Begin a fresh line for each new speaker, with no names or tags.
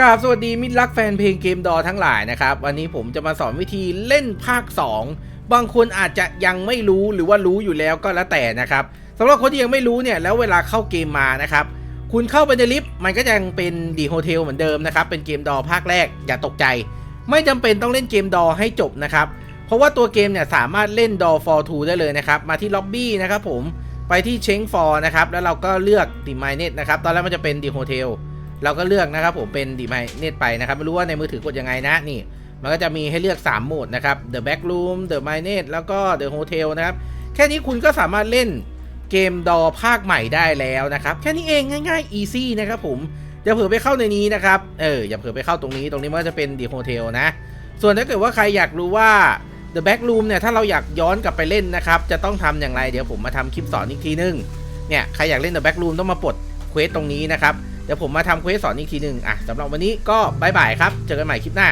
กราบสวัสดีมิตรรักแฟนเพลงเกมดอทั้งหลายนะครับ วันนี้ผมจะมาสอนวิธีเล่นภาค 2 บางคนอาจจะยังไม่รู้หรือว่ารู้อยู่แล้วก็แล้วแต่นะครับสำหรับคนที่ยังไม่รู้เนี่ยแล้วเวลาเข้าเกมมานะครับ คุณเข้าไปในลิฟต์มันก็ยังเป็นดีโฮเทลเหมือนเดิมนะครับ เป็นเกมดอภาคแรกอย่าตกใจ ไม่จำเป็นต้องเล่นเกมดอให้จบนะครับ เพราะว่าตัวเกมเนี่ยสามารถเล่นดอ for two ได้เลยนะครับมาที่ล็อบบี้นะครับผมไปที่เชงฟอร์นะครับแล้วเราก็เลือกดิมายเน็ตนะครับตอนแรกมันจะเป็นดีโฮเทล เราก็เลือกนะครับผมเป็นดีไมเน็ตไปนะครับ ไม่รู้ว่าในมือถือกดยังไงนะนี่ มันก็จะมีให้เลือก 3 โหมดนะครับ The Back Room The m i n e t แล้วก็ The Hotel นะครับ แค่นี้คุณก็สามารถเล่นเกมดอภาคใหม่ได้แล้วนะครับ แค่นี้เองง่ายๆ easy นะครับผมอย่าเผลอไปเข้าในนี้นะครับ เอออย่าเผลอไปเข้าตรงนี้ตรงนี้มันก็จะเป็น The Hotel นะ ส่วนถ้าเกิดว่าใครอยากรู้ว่า The Back Room เนี่ยถ้าเราอยากย้อนกลับไปเล่นนะครับ จะต้องทำอย่างไรเดี๋ยวผมมาทำคลิปสอนอีกทีนึงเนี่ยใครอยากเล่น The Back Room ต้องมาปลดเควสตรงนี้นะครับ เดี๋ยวผมมาทำเควสสอนอีกทีหนึ่งอะสำหรับวันนี้ก็บายบายครับ เจอกันใหม่คลิปหน้า